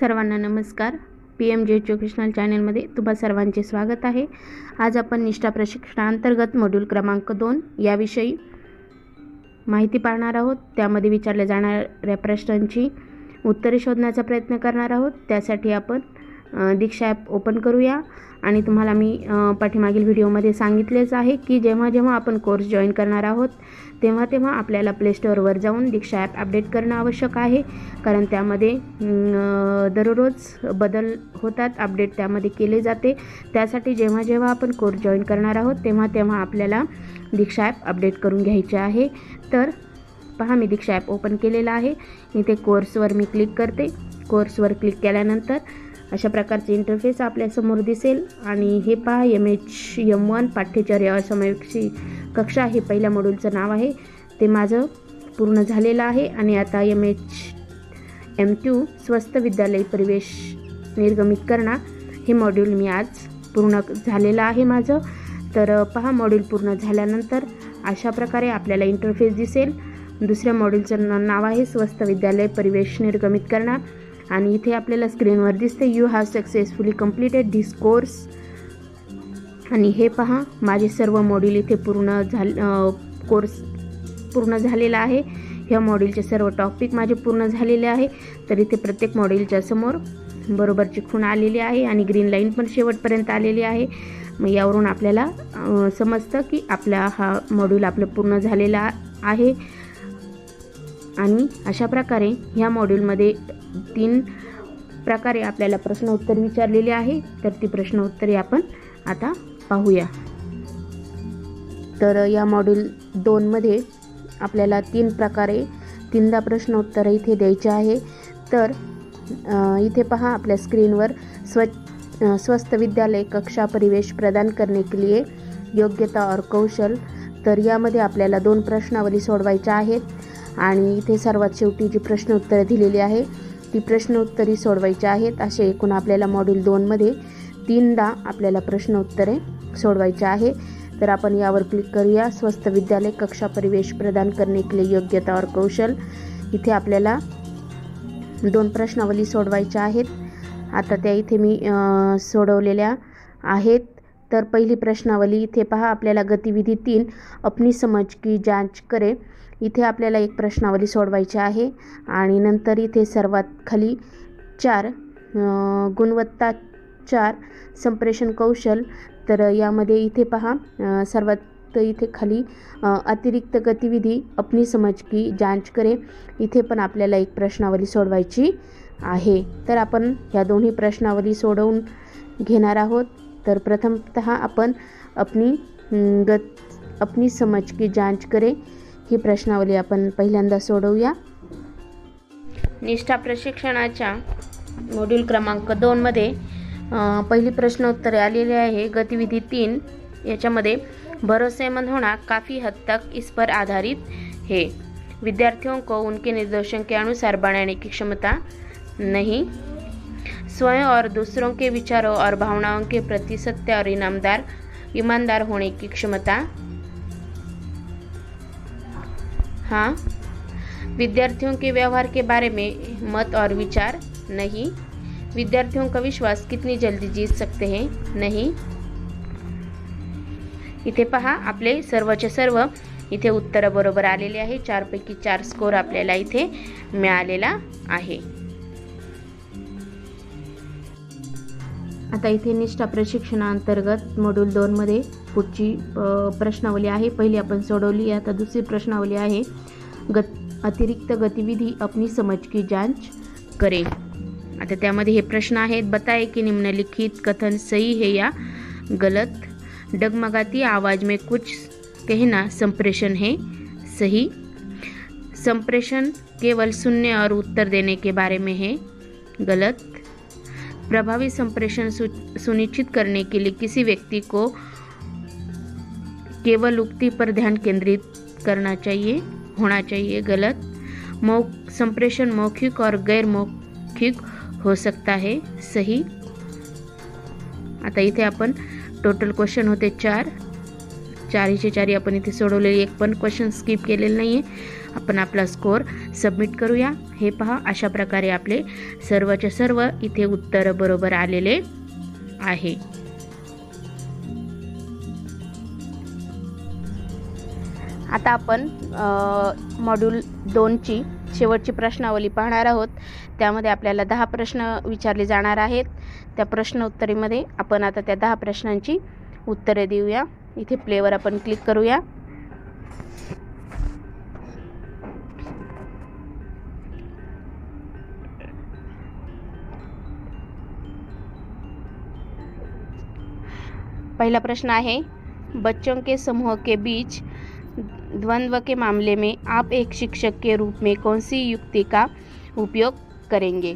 सर्वांना नमस्कार. P M जे एज्युकेशनल चॅनलमध्ये तुम्हा सर्वांचे स्वागत आहे. आज आपण निष्ठा प्रशिक्षणांतर्गत मॉड्यूल क्रमांक दोन याविषयी माहिती पाहणार आहोत. त्यामध्ये विचारल्या जाणाऱ्या प्रश्नांची उत्तरे शोधण्याचा प्रयत्न करणार आहोत. त्यासाठी आपण दीक्षा ॲप ओपन करूया. आणि तुम्हाला मी पाठीमागील व्हिडिओमध्ये सांगितलेच आहे की जेव्हा जेव्हा आपण कोर्स जॉईन करणार आहोत तेव्हा तेव्हा आपल्याला प्ले स्टोअरवर जाऊन दीक्षा ॲप अपडेट करणं आवश्यक आहे. कारण त्यामध्ये दररोज बदल होतात अपडेट त्यामध्ये केले जाते. त्यासाठी जेव्हा जेव्हा आपण कोर्स जॉईन करणार आहोत तेव्हा तेव्हा आपल्याला दीक्षा ॲप अपडेट करून घ्यायचे आहे. तर पहा मी दीक्षा ॲप ओपन केलेलं आहे. इथे कोर्सवर मी क्लिक करते. कोर्सवर क्लिक केल्यानंतर अशा प्रकारचे इंटरफेस आपल्यासमोर दिसेल. आणि हे पहा एम एच यम वन पाठ्यचर्य असमयक्षी कक्षा हे पहिल्या मॉड्यूलचं नाव आहे. ते माझं पूर्ण झालेलं आहे. आणि आता एम एच एम टू स्वस्त विद्यालय परिवेश निर्गमित करणार हे मॉड्यूल मी आज पूर्ण झालेलं आहे माझं. तर पहा मॉड्यूल पूर्ण झाल्यानंतर अशा प्रकारे आपल्याला इंटरफेस दिसेल. दुसऱ्या मॉड्यूलचं नाव आहे स्वस्त विद्यालय परिवेश निर्गमित करणार आणि इथे आपल्याला स्क्रीनवर दिसते you have successfully completed this course आणि हे पहा माझे सर्व मॉड्यूल इथे पूर्ण झाल कोर्स पूर्ण झालेला आहे. ह्या मॉड्यूलचे सर्व टॉपिक माझे पूर्ण झालेले आहे. तर इथे प्रत्येक मॉड्यूलच्या समोर बरोबरची खूण आलेली आहे आणि ग्रीन लाईन पण शेवटपर्यंत आलेली आहे. मग यावरून आपल्याला समजतं की आपला हा मॉड्यूल आपलं पूर्ण झालेला आहे. आणि अशा प्रकारे ह्या मॉड्यूलमध्ये तीन प्रकारे आपल्याला प्रश्न उत्तर विचारलेले आहे. तर ती प्रश्न उत्तरे आपण आता पाहूया. तर या मॉड्यूल दोनमध्ये आपल्याला तीन प्रकारे तीनदा प्रश्न उत्तर इथे द्यायचे आहे. तर इथे पहा आपल्या स्क्रीनवर स्व स्वस्त स्वस्थ विद्यालय कक्षा परिवेश प्रदान करने के लिए योग्यता और कौशल. तर यामध्ये आपल्याला दोन प्रश्नावली सोडवायच्या आहेत. आणि इथे सर्वात शेवटी जी प्रश्न उत्तरं दिलेली आहे ती प्रश्न उत्तरी सोडवायची आहेत. असे एकूण आपल्याला मॉड्यूल दोनमध्ये तीनदा आपल्याला प्रश्न उत्तरे सोडवायचे आहे. तर आपण यावर क्लिक करूया. स्वस्त विद्यालय कक्षा परिवेश प्रदान करने के लिए योग्यता और कौशल. इथे आपल्याला दोन प्रश्नावली सोडवायच्या आहेत. आता त्या इथे मी सोडवलेल्या आहेत. तर पहिली प्रश्नावली इथे पहा. आपल्याला गतिविधी तीन अपनी समज की जांच करे. इथे आपल्याला एक प्रश्नावली सोडवायची आहे. आणि नंतर इथे सर्वात खाली चार गुणवत्ता चार संप्रेषण कौशल. तर यामध्ये इथे पहा सर्वात इथे खाली अतिरिक्त गतिविधी अपनी समज की जांच करे. इथे पण आपल्याला एक प्रश्नावली सोडवायची आहे. तर आपण ह्या दोन्ही प्रश्नावली सोडवून घेणार आहोत. तर प्रथमतः आपण अपनी गत अपनी समज की जांच करे. ही प्रश्नावली आपण पहिल्यांदा सोडवूया. निष्ठा प्रशिक्षणाच्या मॉड्यूल क्रमांक दोनमध्ये पहिली प्रश्न उत्तरे आलेली आहे. गतिविधी तीन. याच्यामध्ये भरोसेमंद होना काफ़ी हद तक इस पर आधारित है. विद्यार्थियों को उनके निर्देशन के अनुसार बनाने की क्षमता नहीं. स्वयं और दूसरों के विचारों और भावनाओं के प्रति सत्य और ईमानदार ईमानदार होने की क्षमता हाँ। विद्यार्थियों के व्यवहार के बारे में मत और विचार नहीं। विद्यार्थियों का विश्वास कितनी जल्दी जीत सकते हैं? नहीं। इथे पहा आपले सर्वचे सर्व। इथे उत्तरं बरोबर आलेले आहे. चारपैकी चार स्कोर आपल्याला इथे मिळालेला आहे. आता इथे निष्ठा प्रशिक्षणाअंतर्गत मॉड्यूल दोनमध्ये पुढची प्रश्नावली आहे. पहिली आपण सोडवली, आता दुसरी प्रश्नावली आहे. गत, अतिरिक्त गतिविधि अपनी समझ की जाँच करे. आता त्यामध्ये हे प्रश्न आहेत. बताए की निम्नलिखित कथन सही है या गलत? डगमगाती आवाज़ में कुछ कहना संप्रेषण है सही? संप्रेषण केवल सुनने और उत्तर देने के बारे में है गलत? प्रभावी संप्रेषण सुनिश्चित करने के लिए किसी व्यक्ति को केवल उक्ति पर ध्यान केंद्रित करना चाहिए होना चाहिए गलत। मौ संप्रेषण मौखिक और गैर मौखिक हो सकता है सही। आता इथे आपण टोटल क्वेश्चन होते चार। चारीचे चारी आपण इथे सोडवलेले एक पण क्वेश्चन स्किप केलेलं नाही आहे आपण आपला स्कोअर सबमिट करूया. हे पहा अशा प्रकारे आपले सर्वच्या सर्व इथे उत्तर बरोबर आलेले आहे. आता आपण मॉड्यूल दोनची शेवटची प्रश्नावली पाहणार आहोत. त्यामध्ये आपल्याला दहा प्रश्न विचारले जाणार आहेत. त्या प्रश्न उत्तरेमध्ये आपण आता त्या दहा प्रश्नांची उत्तरे देऊया. इथे प्लेवर आपण क्लिक करूया. पहला प्रश्न है बच्चों के समूह के बीच द्वंद्व के मामले में आप एक शिक्षक के रूप में कौन सी युक्ति का उपयोग करेंगे?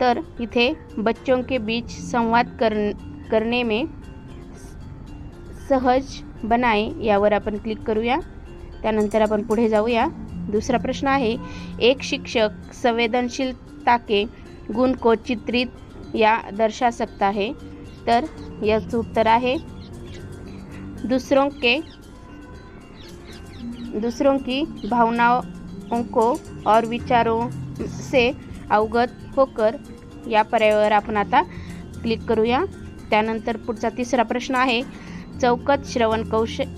तर इथे बच्चों के बीच संवाद कर करने में सहज बनाए यावर आपण क्लिक करूया. त्यानंतर आपण पुढे जाऊया. दूसरा प्रश्न आहे एक शिक्षक संवेदनशीलता के गुण को चित्रित या दर्शा सकता है? तर याचं उत्तर आहे दूसरों के दूसरों की भावनाओं को और विचारों से अवगत होकर या पर्यायावर आपण आता क्लिक करूया. त्यानंतर पुढचा तिसरा प्रश्न आहे चौकत श्रवण कौशल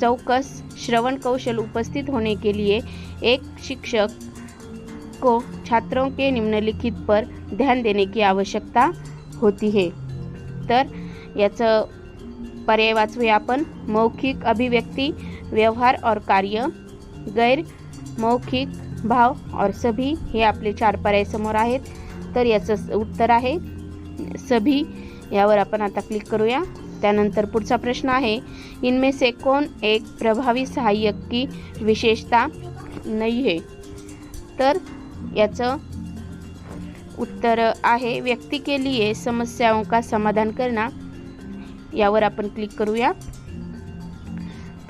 चौकस श्रवण कौशल उपस्थित होने के लिए एक शिक्षक को छात्रों के निम्नलिखित पर ध्यान देने की आवश्यकता होती है. तर याचं पर्याय वाचूया आपण. मौखिक अभिव्यक्ती व्यवहार और कार्य गैर मौखिक भाव और सभी हे आपले चार पर्याय समोर आहेत. तर याचं उत्तर आहे सभी यावर आपण आता क्लिक करूया. त्यानंतर पुढचा प्रश्न आहे इनमें से कौन एक प्रभावी सहाय्यक की विशेषता नाही आहे तर याचं उत्तर आहे व्यक्ती के लिए समस्याओं का समाधान करना. यावर आपण क्लिक करूया.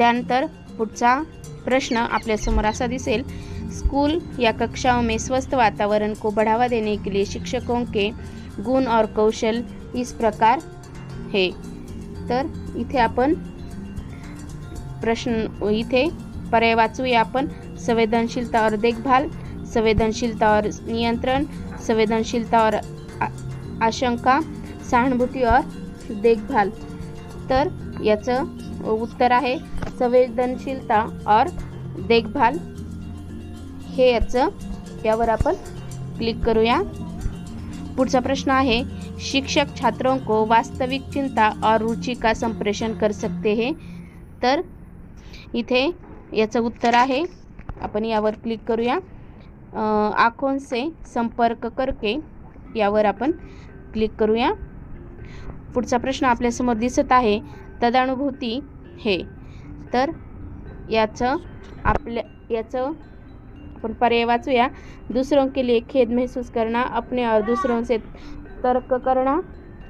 त्यानंतर पुढचा प्रश्न आपल्यासमोर असा दिसेल. स्कूल या कक्षाओं में स्वस्थ वातावरण को बढ़ावा देने के लिए शिक्षकों के गुण और कौशल इस प्रकार है. तर इथे आपण प्रश्न इथे पर्याय वाचूया आपण. संवेदनशीलता और देखभाल संवेदनशीलता और नियंत्रण संवेदनशीलता और आशंका सहानुभूती और देखभाल. तर याचं उत्तर आहे. संवेदनशीलता और देखभाल हे याचं यावर आपण क्लिक करूया. पुढचा प्रश्न आहे शिक्षक छात्रों को वास्तविक चिंता और रुचि का संप्रेषण कर सकते हैं? तर इथे याचं उत्तर आहे आपण यावर क्लिक करूया. आखोंचे से संपर्क करके यावर आपण क्लिक करूया. पुढचा प्रश्न आपल्यासमोर दिसत आहे तदानुभूती हे. तर याचं आपल्या याचं अपन पर्याय वाचूया. दूसरों के लिए खेद महसूस करना अपने और दूसरों से तर्क करना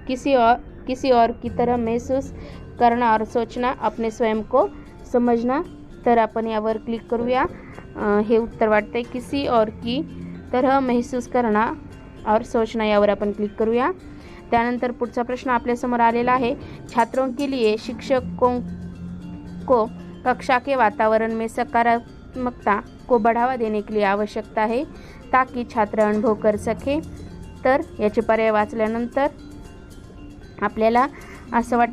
किसी और किसी और की तरह महसूस करना और सोचना अपने स्वयं को समझना तर आपण यावर क्लिक करूया. हे उत्तर वाटते किसी और की तरह महसूस करणं और सोचना यावर आपण क्लिक करूया. त्यानंतर पुढचा प्रश्न आपल्यासमोर आलेला आहे. छात्रों के लिए शिक्षकों को कक्षा के वातावरण में सकारात्मकता को बढ़ावा देने के लिए आवश्यकता है ताकि छात्र अनुभव कर सके। तर याचे पर्याय वाचल्यानंतर आपल्याला असं वाट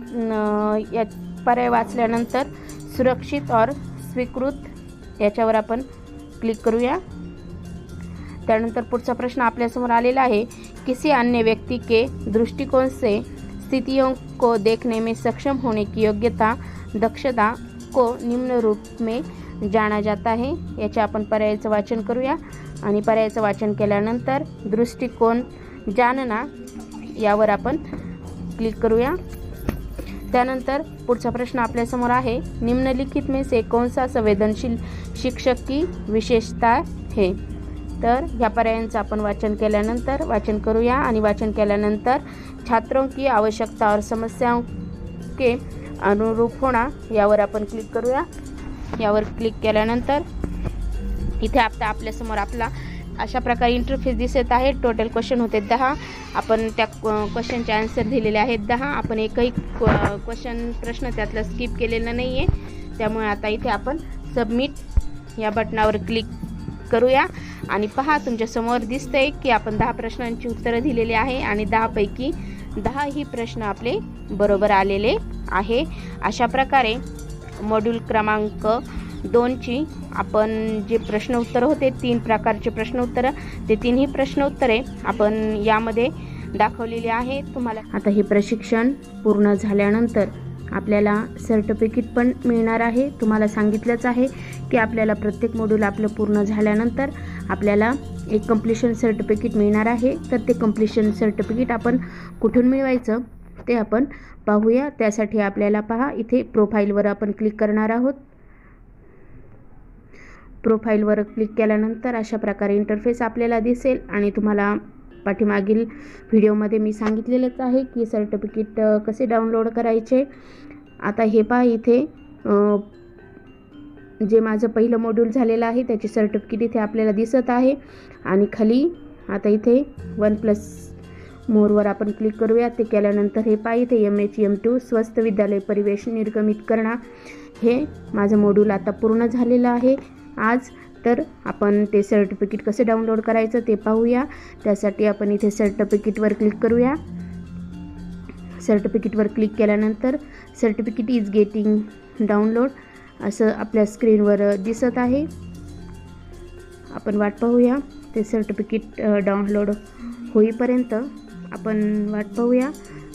या पर्याय वाचल्यानंतर सुरक्षित और स्वीकृत याच्यावर आपण क्लिक करूया. त्यानंतर पुढचा प्रश्न आपल्यासमोर आलेला आहे किसी अन्य व्यक्ति के दृष्टिकोण से स्थितियों को देखने में सक्षम होने की योग्यता दक्षता को निम्न रूप में जाना जाता है। याच्या आपण पर्यायाचं वाचन करूया आणि पर्यायाचं वाचन केल्यानंतर दृष्टिकोन जानना यावर आपण क्लिक करूया। त्यानंतर पुढचा प्रश्न आपल्यासमोर आहे। निम्नलिखित में से कौन सा संवेदनशील शिक्षक की विशेषता है? तर ह्या पर्यायांचं आपण वाचन केल्यानंतर वाचन करूया आणि वाचन केल्यानंतर छात्रों की आवश्यकता और समस्याओं के अनुरूप होणा यावर आपण क्लिक करूया. यावर क्लिक केल्यानंतर इथे आता आपल्यासमोर आपला अशा प्रकारे इंटरफेस दिसत आहे. टोटल क्वेश्चन होते दहा. आपण त्या क्वेश्चनचे आन्सर दिलेले आहेत दहा. आपण एकही क्वेश्चन प्रश्न त्यातला स्किप केलेला नाही आहे त्यामुळे आता इथे आपण सबमिट या बटनावर क्लिक करूया. आणि पहा तुमच्यासमोर दिसतंय की आपण दहा प्रश्नांची उत्तरं दिलेली आहे आणि दहापैकी दहा ही प्रश्न आपले बरोबर आलेले आहे. अशा प्रकारे मॉड्यूल क्रमांक दोनची आपण जे प्रश्न उत्तरं होते तीन प्रकारचे प्रश्न उत्तरं ते तिन्ही प्रश्न उत्तरे आपण यामध्ये दाखवलेली आहे तुम्हाला आता हे प्रशिक्षण पूर्ण झाल्यानंतर आपल्याला सर्टिफिकेट पण मिळणार आहे. तुम्हाला सांगितलंच आहे की आपल्याला प्रत्येक मॉड्यूल आपलं पूर्ण झाल्यानंतर आपल्याला एक कम्प्लिशन सर्टिफिकेट मिळणार आहे. तर ते कम्प्लिशन सर्टिफिकेट आपण कुठून मिळवायचं? ते आपण पाहूया. त्यासाठी आपल्याला पहा इथे प्रोफाईलवर आपण क्लिक करणार आहोत. प्रोफाईलवर क्लिक केल्यानंतर अशा प्रकारे इंटरफेस आपल्याला दिसेल. आणि तुम्हाला पाठीमागील व्हिडिओमध्ये मी सांगितलेलंच आहे की सर्टिफिकेट कसे डाउनलोड करायचे. आता हे पहा इथे जे माझं पहिलं मॉड्यूल झालेलं आहे त्याचे सर्टिफिकेट इथे आपल्याला दिसत आहे. आणि खाली आता इथे वन प्लस मोरवर आपण क्लिक करूया. ते केल्यानंतर हे पहा इथे एम एच एम टू स्वस्त विद्यालय परिवेश निर्गमित करणं. हे माझं मॉड्यूल आता पूर्ण झालेलं आहे. आज तर आपण ते सर्टिफिकेट कसे डाउनलोड करायचं ते पाहूया. त्यासाठी आपण इथे सर्टिफिकेटवर क्लिक करूया. सर्टिफिकेटवर क्लिक केल्यानंतर सर्टिफिकेट इज गेटिंग डाउनलोड असं आपल्या स्क्रीनवर दिसत आहे. आपण वाट पाहूया. ते सर्टिफिकेट डाउनलोड होईपर्यंत आपण वाट पाहूया.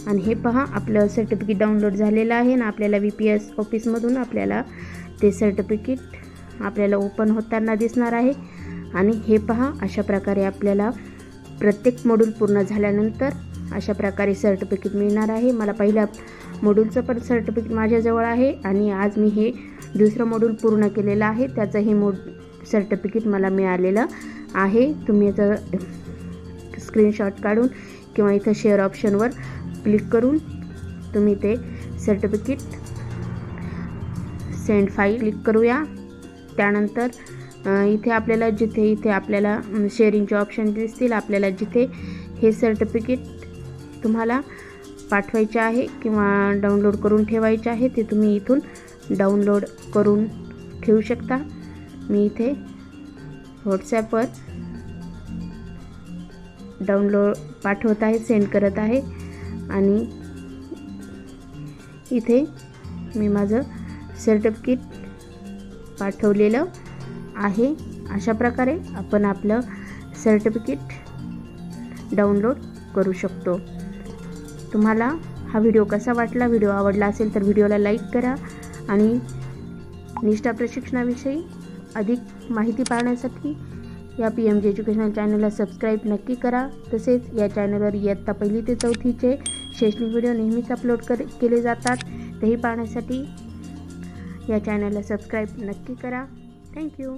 आणि हे पहा आपलं सर्टिफिकेट डाउनलोड झालेलं आहे ना आपल्याला व्ही पी एस ऑफिसमधून आपल्याला ते सर्टिफिकेट आपल्याला ओपन होताना दिसणार आहे. आणि हे पहा अशा प्रकारे आपल्याला प्रत्येक मॉड्यूल पूर्ण झाल्यानंतर अशा प्रकारे सर्टिफिकेट मिळणार आहे. मला पहिल्या मॉड्यूलचं पण सर्टिफिकेट माझ्याजवळ आहे आणि आज मी हे दुसरं मॉड्यूल पूर्ण केलेलं आहे. त्याचं हे मोड सर्टिफिकेट मला मिळालेलं आहे. तुम्ही याचं स्क्रीनशॉट काढून किंवा इथं शेअर ऑप्शनवर क्लिक करून तुम्ही ते सर्टिफिकेट सेंड फाईल क्लिक करूया. त्यानंतर इथे आपल्याला जिथे इथे आपल्याला शेअरिंगचे ऑप्शन दिसतील आपल्याला जिथे हे सर्टिफिकेट तुम्हाला पाठवायचे आहे किंवा डाउनलोड करून ठेवायचे आहे ते तुम्ही इथून डाउनलोड करून ठेवू शकता. मी इथे व्हॉट्सॲपवर डाउनलोड पाठवत आहे सेंड करत आहे. आणि इथे मी माझं सर्टिफिकेट पाठवलेलं आहे. अशा प्रकारे आपण आपलं सर्टिफिकेट डाउनलोड करू शकतो. तुम्हाला हा व्हिडिओ कसा वाटला व्हिडिओ आवडला असेल तर व्हिडिओला लाईक करा आणि निष्ठा प्रशिक्षणाविषयी अधिक माहिती पाहण्यासाठी या पी एम जी एज्युकेशनल चॅनलला सबस्क्राईब नक्की करा. तसेच या चॅनलवर इयत्ता पहिली ते चौथीचे शैक्षणिक व्हिडिओ नेहमीच अपलोड कर केले जातात. तेही पाहण्यासाठी या चॅनलला सबस्क्राईब नक्की करा. थँक्यू.